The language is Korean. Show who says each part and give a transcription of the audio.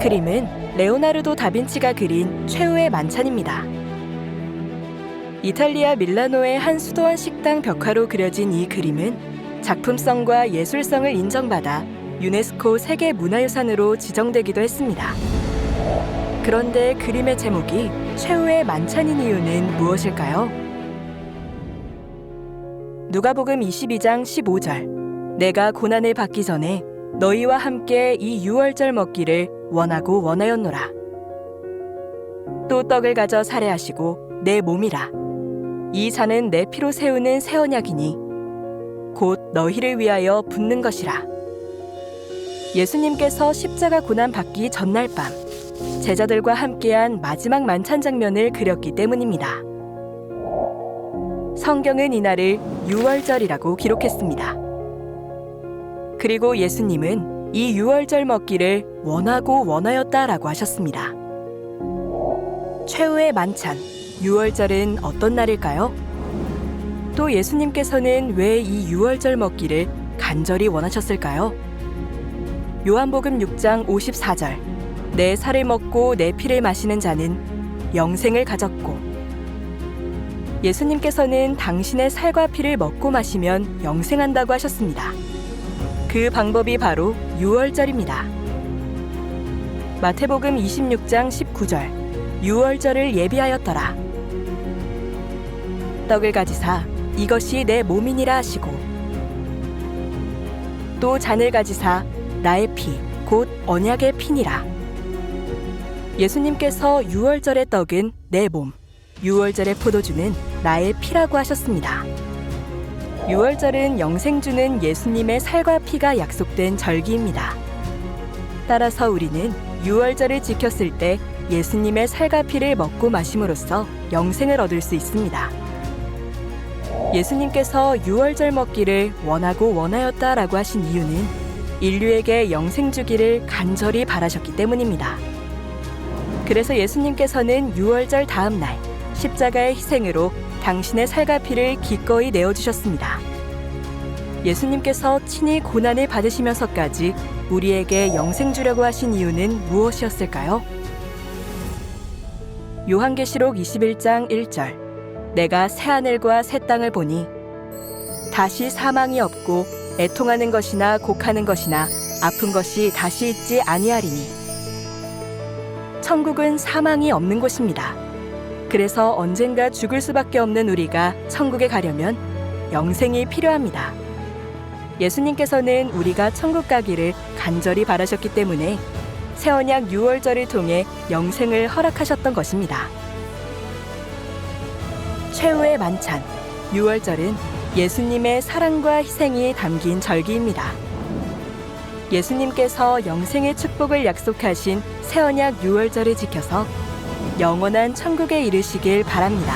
Speaker 1: 그림은 레오나르도 다빈치가 그린 최후의 만찬입니다. 이탈리아 밀라노의 한 수도원 식당 벽화로 그려진 이 그림은 작품성과 예술성을 인정받아 유네스코 세계 문화유산으로 지정되기도 했습니다. 그런데 그림의 제목이 최후의 만찬인 이유는 무엇일까요? 누가복음 22장 15절 내가 고난을 받기 전에 너희와 함께 이 유월절 먹기를 원하고 원하였노라. 또 떡을 가져 살해하시고 내 몸이라. 이 잔은 내 피로 세우는 새 언약이니 곧 너희를 위하여 붓는 것이라. 예수님께서 십자가 고난 받기 전날 밤 제자들과 함께한 마지막 만찬 장면을 그렸기 때문입니다. 성경은 이날을 유월절이라고 기록했습니다. 그리고 예수님은 이 유월절 먹기를 원하고 원하였다라고 하셨습니다. 최후의 만찬, 유월절은 어떤 날일까요? 또 예수님께서는 왜 이 유월절 먹기를 간절히 원하셨을까요? 요한복음 6장 54절 내 살을 먹고 내 피를 마시는 자는 영생을 가졌고 예수님께서는 당신의 살과 피를 먹고 마시면 영생한다고 하셨습니다. 그 방법이 바로 유월절입니다. 마태복음 26장 19절 유월절을 예비하였더라. 떡을 가지사 이것이 내 몸이니라 하시고 또 잔을 가지사 나의 피 곧 언약의 피니라. 예수님께서 유월절의 떡은 내 몸, 유월절의 포도주는 나의 피라고 하셨습니다. 유월절은 영생 주는 예수님의 살과 피가 약속된 절기입니다. 따라서 우리는 유월절을 지켰을 때 예수님의 살과 피를 먹고 마심으로써 영생을 얻을 수 있습니다. 예수님께서 유월절 먹기를 원하고 원하였다라고 하신 이유는 인류에게 영생 주기를 간절히 바라셨기 때문입니다. 그래서 예수님께서는 유월절 다음 날 십자가의 희생으로 당신의 살과 피를 기꺼이 내어주셨습니다. 예수님께서 친히 고난을 받으시면서까지 우리에게 영생 주려고 하신 이유는 무엇이었을까요? 요한계시록 21장 1절 내가 새 하늘과 새 땅을 보니 다시 사망이 없고 애통하는 것이나 곡하는 것이나 아픈 것이 다시 있지 아니하리니 천국은 사망이 없는 곳입니다. 그래서 언젠가 죽을 수밖에 없는 우리가 천국에 가려면 영생이 필요합니다. 예수님께서는 우리가 천국 가기를 간절히 바라셨기 때문에 새 언약 6월절을 통해 영생을 허락하셨던 것입니다. 최후의 만찬 6월절은 예수님의 사랑과 희생이 담긴 절기입니다. 예수님께서 영생의 축복을 약속하신 새 언약 6월절을 지켜서 영원한 천국에 이르시길 바랍니다.